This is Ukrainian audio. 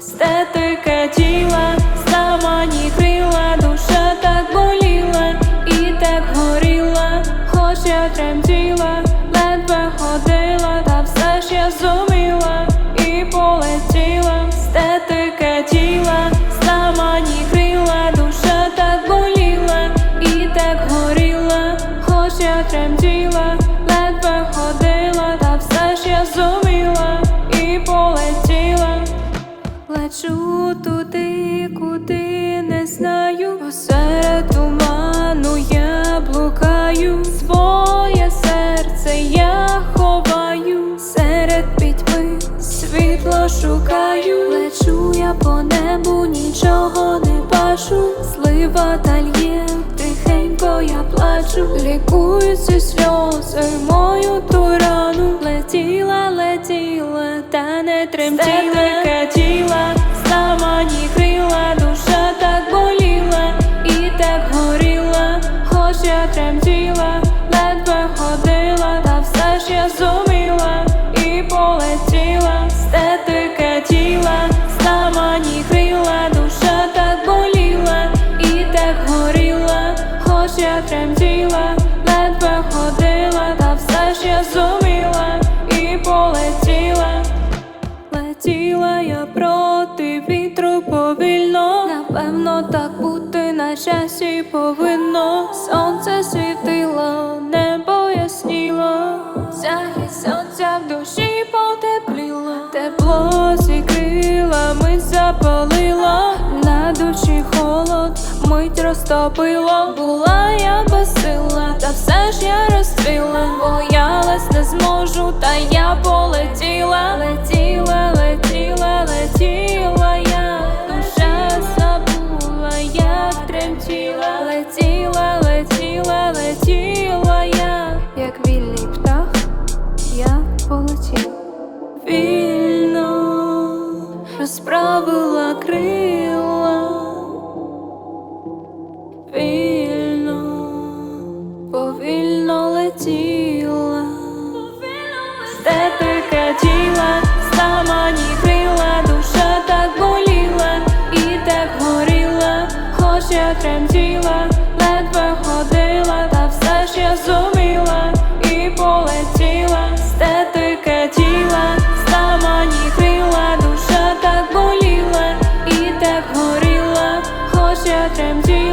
Статика тіла, самані крила, душа так боліла і так горіла, хоча тремтіла, ледве ходила, та все ще зуміла. Йти не знаю, посеред туману я блукаю, своє серце я ховаю, серед пітьми світло шукаю, лечу я по небу, нічого не бачу, слива та лє, тихенько я плачу, лікую ці сльози, мою ту рану летіла, летіла, та не тремтіла, так бути на часі повинно. Сонце світило, небо ясніло, захід сонця в душі потепліло, тепло зікрила, мить запалило, на душі холод, мить розтопило, була я безсила, та все ж я розцвіла, боялась не зможу, та я полетіла, розправила крила, вільно, повільно летіла, стетика тіла, зламані крила, душа так боліла. І так горіла, хоч я тремтіла, M G